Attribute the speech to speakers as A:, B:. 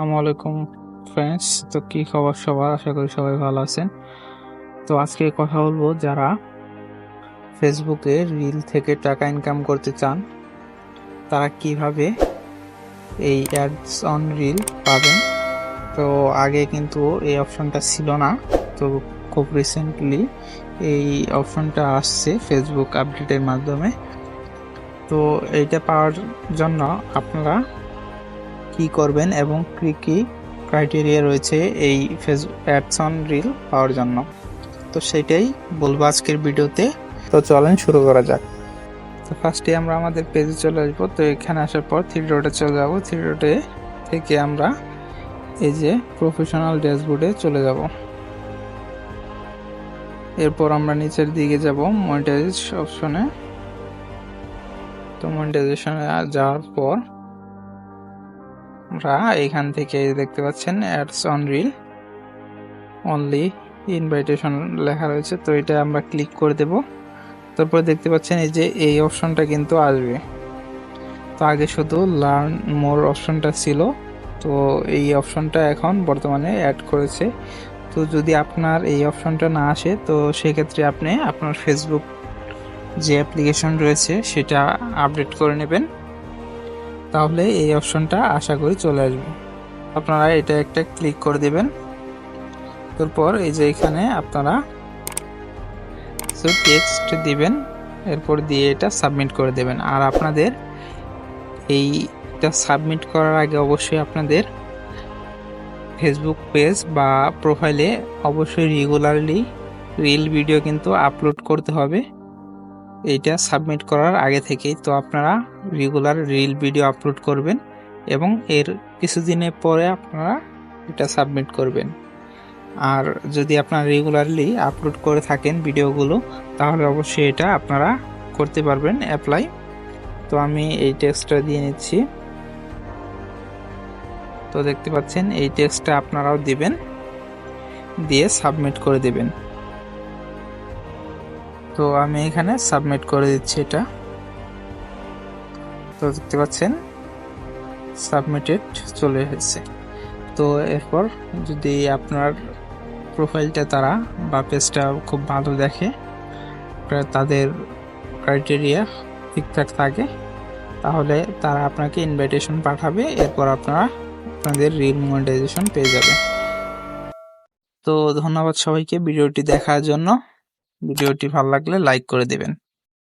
A: আসসালামু আলাইকুম ফ্রেন্ডস তো কি খবর সবার? আশা করি সবাই ভালো আছেন। তো আজকে কথা বলব যারা ফেসবুকে রিল থেকে টাকা ইনকাম করতে চান, তারা কীভাবে এই অ্যাডস অন রিল পাবেন? তো আগে কিন্তু এই অপশনটা ছিল না, তো খুব রিসেন্টলি এই অপশনটা আসছে ফেসবুক আপডেটের মাধ্যমে। তো এইটা পাওয়ার জন্য আপনারা কি করবেন এবং কি কি ক্রাইটেরিয়া রয়েছে এই ফেস অ্যাডস অন রিল পাওয়ার জন্য। তো সেটাই বলব আজকের ভিডিওতে। তো চলেন শুরু করা যাক। তো ফার্স্টে আমরা আমাদের পেজে চলে আসব। তো এখানে আসার পর থ্রি ডটে চলে যাব। থ্রি ডটে থেকে আমরা এই যে প্রফেশনাল ড্যাশবোর্ডে চলে যাব। এরপর আমরা নিচের দিকে যাব মনিটাইজ অপশনে তো মনিটাইজেশনে যাওয়ার পর আমরা এখান থেকে দেখতে পাচ্ছেন ads on reel. Only invitation লেখা রয়েছে, তো এটা আমরা ক্লিক করে দেব। তারপরে দেখতে পাচ্ছেন এই যে এই অপশনটা কিন্তু আসবে। তো আগে শুধু লার্ন মোর অপশনটা ছিল, তো এই অপশনটা এখন বর্তমানে অ্যাড করেছে। তো যদি আপনার এই অপশনটা না আসে, তো সেক্ষেত্রে আপনি আপনার ফেসবুক যে অ্যাপ্লিকেশন রয়েছে, সেটা আপডেট করে নেবেন। তাহলে এই অপশনটা আশা করি চলে আসবে। আপনারা এটা একটা ক্লিক করে দেবেন। তারপর এই যে এখানে আপনারা টেক্সট দিবেন, এরপর দিয়ে এটা সাবমিট করে দেবেন। আর আপনাদের এইটা সাবমিট করার আগে অবশ্যই আপনাদের ফেসবুক পেজ বা প্রোফাইলে অবশ্যই রেগুলারলি রিল ভিডিও কিন্তু আপলোড করতে হবে। এইটা সাবমিট করার আগে থেকেই তো আপনারা রেগুলার রিল ভিডিও আপলোড করবেন এবং এর কিছুদিনের পরে আপনারা এটা সাবমিট করবেন। আর যদি আপনারা রেগুলারলি আপলোড করে থাকেন ভিডিওগুলো তাহলে অবশ্যই এটা আপনারা করতে পারবেন অ্যাপ্লাই তো আমি এই টেক্সটটা দিয়ে নিচ্ছি। তো দেখতে পাচ্ছেন, এই টেক্সটটা আপনারাও দিবেন, দিয়ে সাবমিট করে দেবেন। তো আমি এখানে সাবমিট করে দিচ্ছি এটা। তো দেখতে পাচ্ছেন সাবমিটেড চলে এসেছে। তো এরপর যদি আপনার প্রোফাইলটা তারা বা পেজটা খুব ভালো দেখে তাদের ক্রাইটেরিয়া ঠিকঠাক থাকে, তাহলে তারা আপনাকে ইনভাইটেশন পাঠাবে, এরপর আপনারা আপনাদের রিল মনিটাইজেশন পেয়ে যাবে তো ধন্যবাদ সবাইকে ভিডিওটি দেখার জন্য। ভিডিওটি ভালো লাগলে লাইক করে দেবেন।